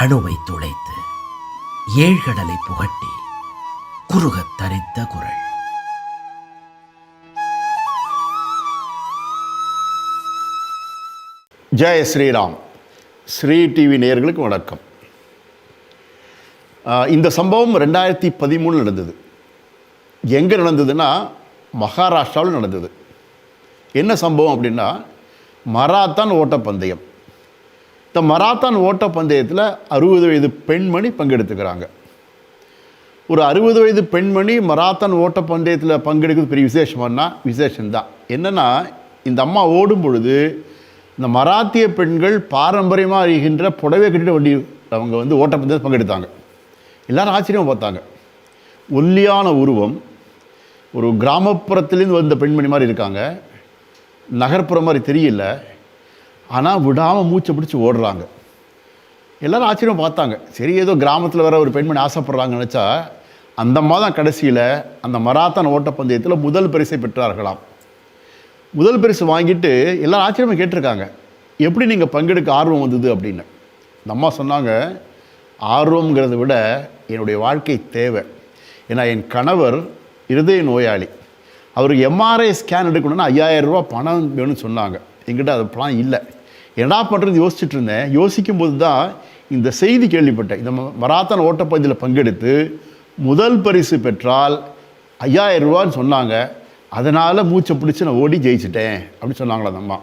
அணுவை துளைத்து ஏழ்கடலை புகட்டி குறுகத் தரித்த குரல். ஜெய ஸ்ரீராம். ஸ்ரீ டிவி நேயர்களுக்கு வணக்கம். இந்த சம்பவம் ரெண்டாயிரத்தி பதிமூணில் நடந்தது. எங்கே நடந்ததுன்னா மகாராஷ்டிராவில் நடந்தது. என்ன சம்பவம் அப்படின்னா மராத்தான் ஓட்டப்பந்தயம். இந்த மராத்தான் ஓட்டப்பந்தயத்தில் அறுபது வயது பெண்மணி பங்கெடுத்துக்கிறாங்க. ஒரு அறுபது வயது பெண்மணி மராத்தான் ஓட்ட பந்தயத்தில் பங்கெடுக்கிறது பெரிய விசேஷம்னா விசேஷம்தான். என்னென்னா இந்த அம்மா ஓடும் பொழுது இந்த மராத்திய பெண்கள் பாரம்பரியமாக அறிகின்ற புடவை கட்டிட்டு வண்டி அவங்க வந்து ஓட்டப்பந்தயத்தில் பங்கெடுத்தாங்க. எல்லாரும் ஆச்சரியமாக பார்த்தாங்க. ஒல்லியான உருவம் ஒரு கிராமப்புறத்துலேருந்து வந்த பெண்மணி மாதிரி இருக்காங்க. நகர்ப்புறம் மாதிரி தெரியல. ஆனால் விடாமல் மூச்சை பிடிச்சி ஓடுறாங்க. எல்லோரும் ஆச்சரியம் பார்த்தாங்க. சரி ஏதோ கிராமத்தில் வர ஒரு பெண்மணி ஆசைப்படுறாங்கன்னு நினச்சா அந்த மாதம் கடைசியில் அந்த மராத்தான் ஓட்டப்பந்தயத்தில் முதல் பரிசை பெற்றார்களாம். முதல் பரிசு வாங்கிட்டு எல்லோரும் ஆச்சரியமாக கேட்டிருக்காங்க. எப்படி நீங்கள் பங்கெடுக்க ஆர்வம் வந்தது அப்படின்னு. இந்த அம்மா சொன்னாங்க ஆர்வங்கிறத விட என்னுடைய வாழ்க்கை தேவை. ஏன்னா என் கணவர் இருதய நோயாளி. அவருக்கு எம்ஆர்ஐ ஸ்கேன் எடுக்கணும்னா ஐயாயிரம் ரூபா பணம் வேணும்னு சொன்னாங்க. என்கிட்ட அது பணம் இல்லை. என்ன பண்ணுறது யோசிச்சுட்டு இருந்தேன். யோசிக்கும் போது தான் இந்த செய்தி கேள்விப்பட்டேன். இந்த மராத்தான் ஓட்டப்பந்தயத்தில் பங்கெடுத்து முதல் பரிசு பெற்றால் ஐயாயிரம் ரூபான்னு சொன்னாங்க. அதனால் மூச்சை பிடிச்சி நான் ஓடி ஜெயிச்சிட்டேன் அப்படின்னு சொன்னாங்களா அந்த அம்மா.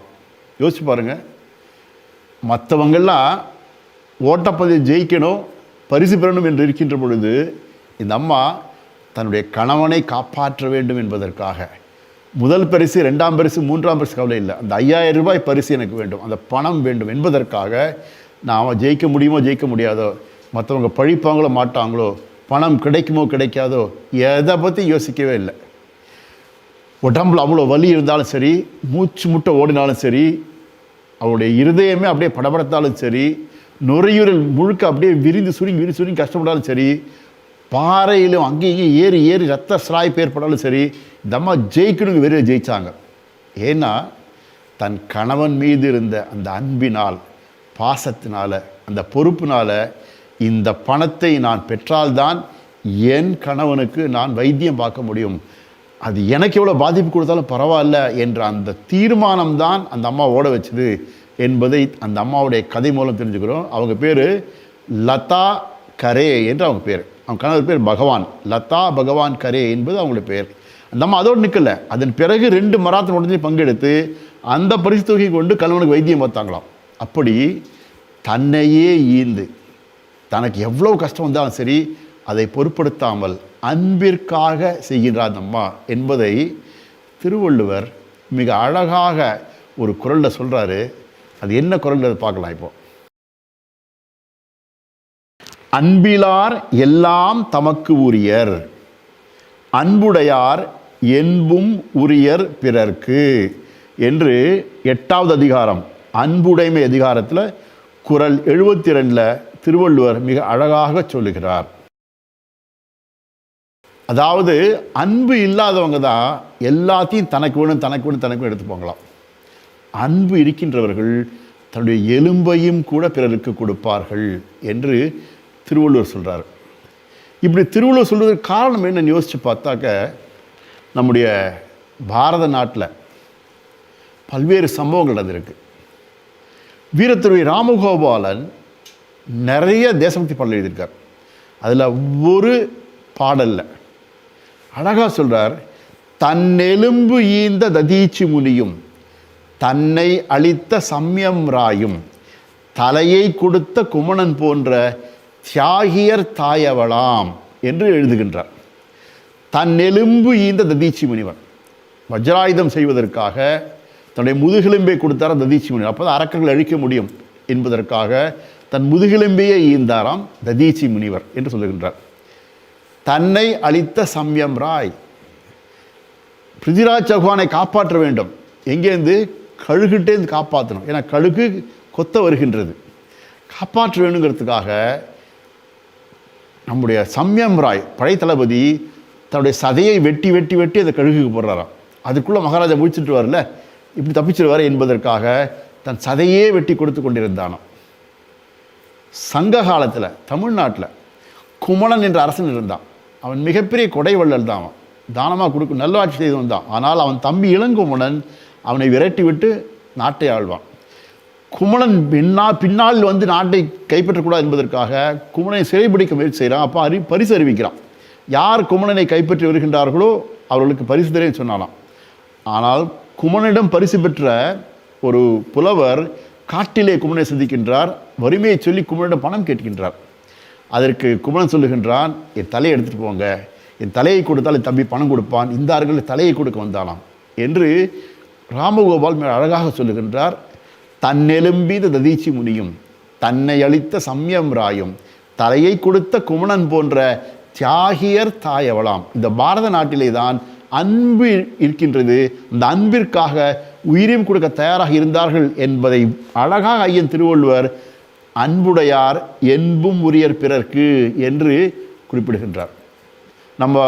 யோசிச்சு பாருங்கள் மற்றவங்கள்லாம் ஓட்டப்பதிவு ஜெயிக்கணும் பரிசு பெறணும் என்று இருக்கின்ற பொழுது இந்த அம்மா தன்னுடைய கணவனை காப்பாற்ற வேண்டும் என்பதற்காக முதல் பரிசு ரெண்டாம் பரிசு மூன்றாம் பரிசு கவலை இல்லை. அந்த ஐயாயிரம் ரூபாய் பரிசு எனக்கு வேண்டும். அந்த பணம் வேண்டும் என்பதற்காக நாம் ஜெயிக்க முடியுமோ ஜெயிக்க முடியாதோ மற்றவங்க பழிப்பாங்களோ மாட்டாங்களோ பணம் கிடைக்குமோ கிடைக்காதோ எதை பற்றி யோசிக்கவே இல்லை. உடம்புல அவ்வளோ வலி இருந்தாலும் சரி மூச்சு முட்டை ஓடினாலும் சரி அவருடைய இருதயமே அப்படியே படபடத்தாலும் சரி நுரையீரல் முழுக்க அப்படியே விரிந்து சுருங்கி விரிந்து சுருங்கி கஷ்டப்பட்டாலும் சரி பாறையிலும் அங்கேயும் இங்கேயும் ஏறி ஏறி ரத்த சிராய்ப்பு ஏற்பட்டாலும் சரி இந்த அம்மா ஜெயிக்கணுங்க வெறியில் ஜெயிச்சாங்க. ஏன்னா தன் கணவன் மீது இருந்த அந்த அன்பினால் பாசத்தினால் அந்த பொறுப்பினால் இந்த பணத்தை நான் பெற்றால்தான் என் கணவனுக்கு நான் வைத்தியம் பார்க்க முடியும். அது எனக்கு எவ்வளோ பாதிப்பு கொடுத்தாலும் பரவாயில்ல என்ற அந்த தீர்மானம் தான் அந்த அம்மா ஓட வச்சது என்பதை அந்த அம்மாவுடைய கதை மூலம் தெரிஞ்சுக்கிறோம். அவங்க பேர் லதா கரே என்று அவங்க பேர். அவங்க கணவர் பேர் பகவான். லதா பகவான் கரே என்பது அவங்களுடைய பெயர். நம்ம அதோடு நிற்கல அதன் பிறகு ரெண்டு மராத்தன் உடனே பங்கெடுத்து அந்த பரிசு தொகை கொண்டு கணவனுக்கு வைத்தியம் பார்த்தாங்களாம். அப்படி தன்னையே ஈந்து தனக்கு எவ்வளவு கஷ்டம் வந்தாலும் சரி அதை பொருட்படுத்தாமல் அன்பிற்காக செய்கின்றார் அம்மா என்பதை திருவள்ளுவர் மிக அழகாக ஒரு குரலில் சொல்கிறாரு அது என்ன குரல் பார்க்கலாம் இப்போ. அன்பிலார் எல்லாம் தமக்கு உரியர். அன்புடையார் என்பும் உரியர் பிறர்க்கு. என்று எட்டாவது அதிகாரம் அன்புடைமை அதிகாரத்தில் குரல் எழுபத்தி ரெண்டில் திருவள்ளுவர் மிக அழகாக சொல்லுகிறார். அதாவது அன்பு இல்லாதவங்க தான் எல்லாத்தையும் தனக்கு வேணும் தனக்கு வேணும் தனக்கு எடுத்து போங்களாம் அன்பு இருக்கின்றவர்கள் தன்னுடைய எலும்பையும் கூட பிறருக்கு கொடுப்பார்கள் என்று திருவள்ளுவர் சொல்கிறார் இப்படி திருவள்ளுவர் சொல்கிறதுக்கு காரணம் என்னன்னு யோசித்து பார்த்தாக்க நம்முடைய பாரத நாட்டில் பல்வேறு சம்பவங்கள் நடந்திருக்கு. வீரத்துறை ராமகோபாலன் நிறைய தேசபக்தி பாடல் எழுதியிருக்கார். அதில் ஒரு பாடலில் அழகாக சொல்கிறார் தன்னெலும்பு ஈந்த ததீச்சி முனியும் தன்னை அளித்த சம்யம் ராயும் தலையை கொடுத்த குமணன் போன்ற தியாகியர் தாயவளாம் என்று எழுதுகின்றார். தன்னெலும்பு ஈந்த ததீச்சி முனிவன் வஜ்ராயுதம் செய்வதற்காக தன்னுடைய முதுகெலும்பை கொடுத்தார் ததீச்சி முனிவர். அப்போ தான் அரக்கர்கள் அழிக்க முடியும் என்பதற்காக தன் முதுகெலும்பையே ஈந்தாராம் ததீச்சி முனிவர் என்று சொல்லுகின்றார். தன்னை அளித்த சம்யம் ராய். பிருத்திராஜ் சௌஹானை காப்பாற்ற வேண்டும். எங்கேருந்து கழுகிட்டேருந்து காப்பாற்றணும். ஏன்னா கழுகு கொத்த வருகின்றது. காப்பாற்ற வேணுங்கிறதுக்காக நம்முடைய சம்யம் ராய் படை தளபதி தன்னுடைய சதையை வெட்டி வெட்டி வெட்டி அந்த கழுகுக்கு போடுறாராம். அதுக்குள்ளே மகாராஜா முடிச்சுட்டு வரல இப்படி தப்பிச்சிருவார் என்பதற்காக தன் சதையே வெட்டி கொடுத்து கொண்டிருந்தானாம். சங்க காலத்தில் தமிழ்நாட்டில் குமணன் என்ற அரசன் இருந்தான். அவன் மிகப்பெரிய கொடைவள்ளல் தான் அவன். தானமாக கொடுக்கும் நல்லாட்சி செய்து வந்தான் ஆனால் அவன் தம்பி இளங்குமணன் அவனை விரட்டி விட்டு நாட்டை ஆழ்வான் குமணன் பின்னால் பின்னால் வந்து நாட்டை கைப்பற்றக்கூடாது என்பதற்காக குமணனை சிறைபிடிக்க முயற்சி செய்கிறான். அப்போ அறி பரிசு அறிவிக்கிறான். யார் குமணனை கைப்பற்றி வருகின்றார்களோ அவர்களுக்கு பரிசு தரேன்னு சொன்னாலாம் ஆனால் குமணனிடம் பரிசு பெற்ற ஒரு புலவர் காட்டிலே குமணனை சந்திக்கின்றார். வறுமையை சொல்லி குமணனிடம் பணம் கேட்கின்றார். அதற்கு குமணன் சொல்லுகின்றான் என் தலையை எடுத்துகிட்டு போங்க. என் தலையை கொடுத்தால் என் தம்பி பணம் கொடுப்பான். இந்த தலையை கொடுக்க வந்தானாம். என்று ராமகோபால் மிக அழகாக சொல்லுகின்றார். தன்னெலும்பீத ததீச்சி முனியும் தன்னை அளித்த சம்யம் ராயும் தலையை கொடுத்த குமணன் போன்ற தியாகியர் தாயவளாம். இந்த பாரத நாட்டிலே தான் அன்பு இருக்கின்றது. அந்த அன்பிற்காக உயிரையும் கொடுக்க தயாராக இருந்தார்கள் என்பதை அழகாக ஐயன் திருவள்ளுவர் அன்புடையார் என்பும் உரியர் பிறர்க்கு என்று குறிப்பிடுகின்றார். நம்ம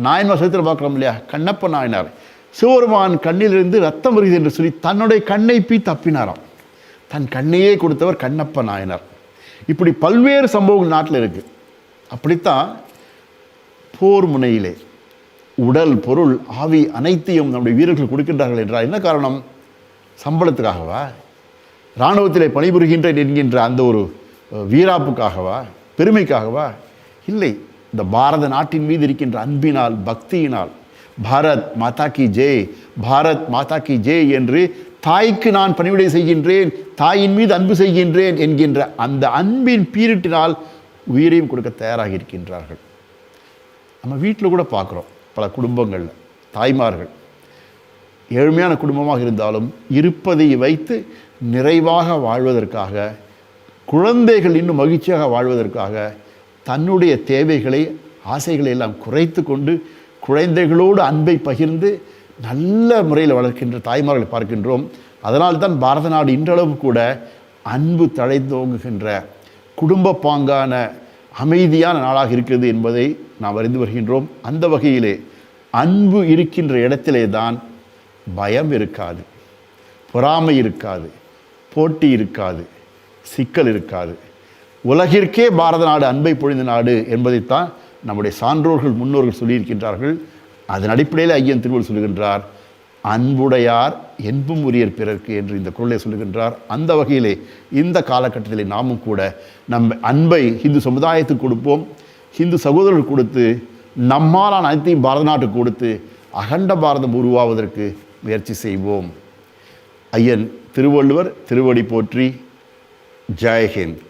நாயன்மார் சரித்திரம் பார்க்குறோம் இல்லையா? கண்ணப்ப நாயனார். சிவபெருமான் கண்ணிலிருந்து ரத்தம் வருகிறது என்று சொல்லி தன்னுடைய கண்ணை பீ தப்பினாராம். தன் கண்ணையே கொடுத்தவர் கண்ணப்ப நாயனார். இப்படி பல்வேறு சம்பவங்கள் நாட்டில் இருக்குது அப்படித்தான் போர் முனையிலே உடல் பொருள் ஆவி அனைத்தையும் நம்முடைய வீரர்கள் கொடுக்கின்றார்கள் என்றால் என்ன காரணம்? சம்பளத்துக்காகவா? இராணுவத்திலே பணிபுரிகின்றேன் என்கின்ற அந்த ஒரு வீராப்புக்காகவா? பெருமைக்காகவா? இல்லை. இந்த பாரத நாட்டின் மீது இருக்கின்ற அன்பினால் பக்தியினால் பாரத் மாதா கி ஜெய் பாரத் மாதா கி ஜெய் என்று தாய்க்கு நான் பணிவிடை செய்கின்றேன் தாயின் மீது அன்பு செய்கின்றேன் என்கின்ற அந்த அன்பின் பீரிட்டினால் உயிரையும் கொடுக்க தயாராக இருக்கின்றார்கள். நம்ம வீட்டில் கூட பார்க்குறோம் பல குடும்பங்களில் தாய்மார்கள். ஏழ்மையான குடும்பமாக இருந்தாலும் இருப்பதை வைத்து நிறைவாக வாழ்வதற்காக குழந்தைகள் இன்னும் மகிழ்ச்சியாக வாழ்வதற்காக தன்னுடைய தேவைகளை ஆசைகளை எல்லாம் குறைத்து கொண்டு குழந்தைகளோடு அன்பை பகிர்ந்து நல்ல முறையில் வளர்க்கின்ற தாய்மார்களை பார்க்கின்றோம். அதனால்தான் பாரத நாடு இன்றளவு கூட அன்பு தழைந்தோங்குகின்ற குடும்ப பாங்கான அமைதியான நாளாக இருக்கிறது என்பதை நாம் அறிந்து வருகின்றோம். அந்த வகையிலே அன்பு இருக்கின்ற இடத்திலே தான் பயம் இருக்காது பொறாமை இருக்காது போட்டி இருக்காது சிக்கல் இருக்காது. உலகிற்கே பாரத நாடு அன்பை பொழிந்த நாடு என்பதைத்தான் நம்முடைய சான்றோர்கள் முன்னோர்கள் சொல்லியிருக்கின்றார்கள். அதன் அடிப்படையில் ஐயன் திருவள்ளுவர் சொல்லுகின்றார் அன்புடையார் என்பும் உரியர் பிறர்க்கு என்று இந்த குரலை சொல்லுகின்றார். அந்த வகையிலே இந்த காலகட்டத்திலே நாமும் கூட நம் அன்பை இந்து சமுதாயத்துக்கு கொடுப்போம். இந்து சகோதரர்கள் கொடுத்து நம்மாலான அனைத்தையும் பாரத நாட்டுக்கு கொடுத்து அகண்ட பாரதம் உருவாவதற்கு முயற்சி செய்வோம். ஐயன் திருவள்ளுவர் திருவடி போற்றி ஜெயஹிந்த்